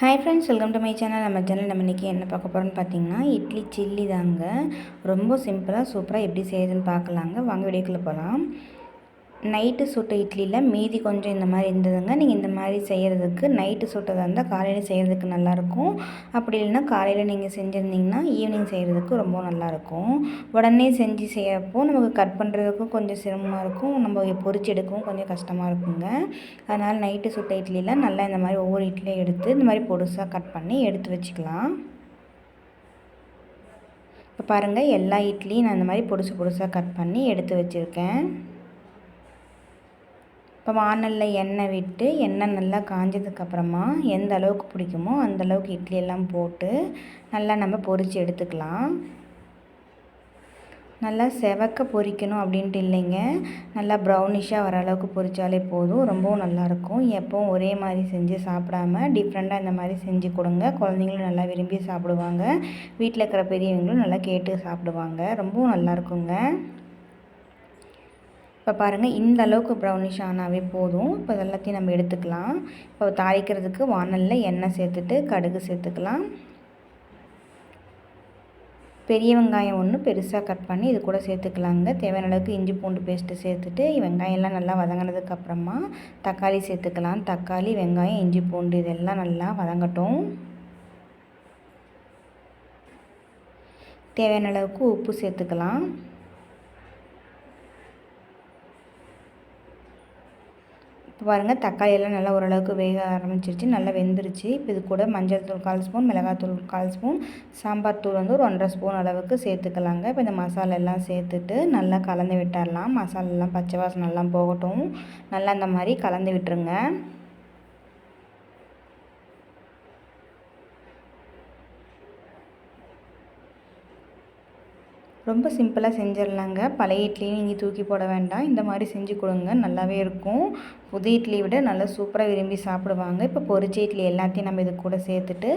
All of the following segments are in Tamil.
Hi friends welcome to my channel நம்ம சேனல் நம்ம இன்றைக்கி என்ன பார்க்க போகிறோம்னு பார்த்தீங்கன்னா இட்லி சில்லி தாங்க. ரொம்ப சிம்பிளாக சூப்பராக எப்படி செய்யுதுன்னு பார்க்கலாங்க. வாங்க வீடியோக்குள்ளே போகலாம் நைட்டு சுட்ட இட்லியில் மீதி கொஞ்சம் இந்த மாதிரி இருந்ததுங்க. நீங்கள் இந்த மாதிரி செய்கிறதுக்கு நைட்டு சுட்டதாக இருந்தால் காலையில் செய்கிறதுக்கு நல்லாயிருக்கும் அப்படி இல்லைன்னா காலையில் நீங்கள் செஞ்சுருந்தீங்கன்னா ஈவினிங் செய்கிறதுக்கு ரொம்ப நல்லாயிருக்கும் உடனே செஞ்சு செய்கிறப்போ நமக்கு கட் பண்ணுறதுக்கும் கொஞ்சம் சிரமமாக இருக்கும். நம்ம பொறிச்சு எடுக்கவும் கொஞ்சம் கஷ்டமாக இருக்குங்க. அதனால் நைட்டு சுட்ட இட்லியில் நல்லா இந்த மாதிரி ஒவ்வொரு இட்லியும் எடுத்து இந்த மாதிரி பொடுசாக கட் பண்ணி எடுத்து வச்சுக்கலாம். இப்போ பாருங்கள் எல்லா இட்லியும் நான் இந்த மாதிரி பொடுசு பொடுசாக கட் பண்ணி எடுத்து வச்சுருக்கேன். இப்போ வானலில் எண்ணெய் விட்டு எண்ணெய் நல்லா காஞ்சதுக்கப்புறமா எந்த அளவுக்கு பிடிக்குமோ அந்த அளவுக்கு இட்லி எல்லாம் போட்டு நல்லா நம்ம பொரித்து எடுத்துக்கலாம். நல்லா செவக்க பொரிக்கணும் அப்படின்ட்டு இல்லைங்க. நல்லா ப்ரௌனிஷாக வர அளவுக்கு பொரித்தாலே போதும். ரொம்பவும் நல்லாயிருக்கும். எப்போவும் ஒரே மாதிரி செஞ்சு சாப்பிடாம டிஃப்ரெண்ட்டாக இந்த மாதிரி செஞ்சு கொடுங்க. குழந்தைங்களும் நல்லா விரும்பி சாப்பிடுவாங்க. வீட்டில் இருக்கிற பெரியவங்களும் நல்லா கேட்டு சாப்பிடுவாங்க. ரொம்பவும் நல்லாயிருக்குங்க. இப்போ பாருங்கள் இந்த அளவுக்கு ப்ரௌனிஷ் ஆனாவே போதும். இப்போ எல்லாத்தையும் நம்ம எடுத்துக்கலாம். இப்போ தாளிக்கிறதுக்கு வானலில் எண்ணெய் சேர்த்துட்டு கடுகு சேர்த்துக்கலாம். பெரிய வெங்காயம் ஒன்று பெருசாக கட் பண்ணி இது கூட சேர்த்துக்கலாங்க. தேவையான அளவுக்கு இஞ்சி பூண்டு பேஸ்ட்டு சேர்த்துட்டு வெங்காயம்லாம் நல்லா வதங்கினதுக்கப்புறமா தக்காளி சேர்த்துக்கலாம். தக்காளி வெங்காயம் இஞ்சி பூண்டு இதெல்லாம் நல்லா வதங்கட்டும். தேவையான அளவுக்கு உப்பு சேர்த்துக்கலாம். இப்போ பாருங்கள் தக்காளி எல்லாம் நல்லா ஓரளவுக்கு வேக ஆரம்பிச்சிருச்சு நல்லா வெந்துருச்சு. இப்போ இது கூட மஞ்சள் தூள் கால் ஸ்பூன் மிளகாத்தூள் கால் ஸ்பூன் சாம்பார் தூள் வந்து ஒரு ஒன்றரை ஸ்பூன் அளவுக்கு சேர்த்துக்கலாங்க. இப்போ இந்த மசாலா எல்லாம் சேர்த்துட்டு நல்லா கலந்து விட்டுடலாம் மசாலெல்லாம் பச்சை வாசனெல்லாம் போகட்டும். நல்லா அந்த மாதிரி கலந்து விட்டுருங்க. ரொம்ப சிம்பிளாக செஞ்சிடலாங்க. பழைய இட்லியும் நீங்கள் தூக்கி போட வேண்டாம். இந்த மாதிரி செஞ்சு கொடுங்க. நல்லாவே இருக்கும். புது இட்லி விட நல்லா சூப்பராக விரும்பி சாப்பிடுவாங்க. இப்போ பொரிச்ச இட்லி எல்லாத்தையும் நம்ம இது கூட சேர்த்துட்டு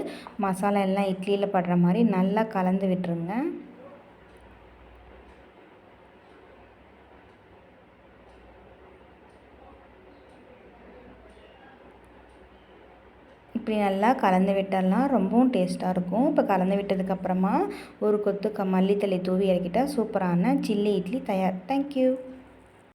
மசாலா எல்லாம் இட்லியில் படுற மாதிரி நல்லா கலந்து விட்டுருங்க. இப்படி நல்லா கலந்து விட்டுடலாம் ரொம்பவும் டேஸ்ட்டாக இருக்கும். இப்போ கலந்து விட்டதுக்கப்புறமா ஒரு கொத்து க மல்லித்தலை தூவி இறக்கிட்டால் சூப்பரான சில்லி இட்லி தயார். தேங்க்யூ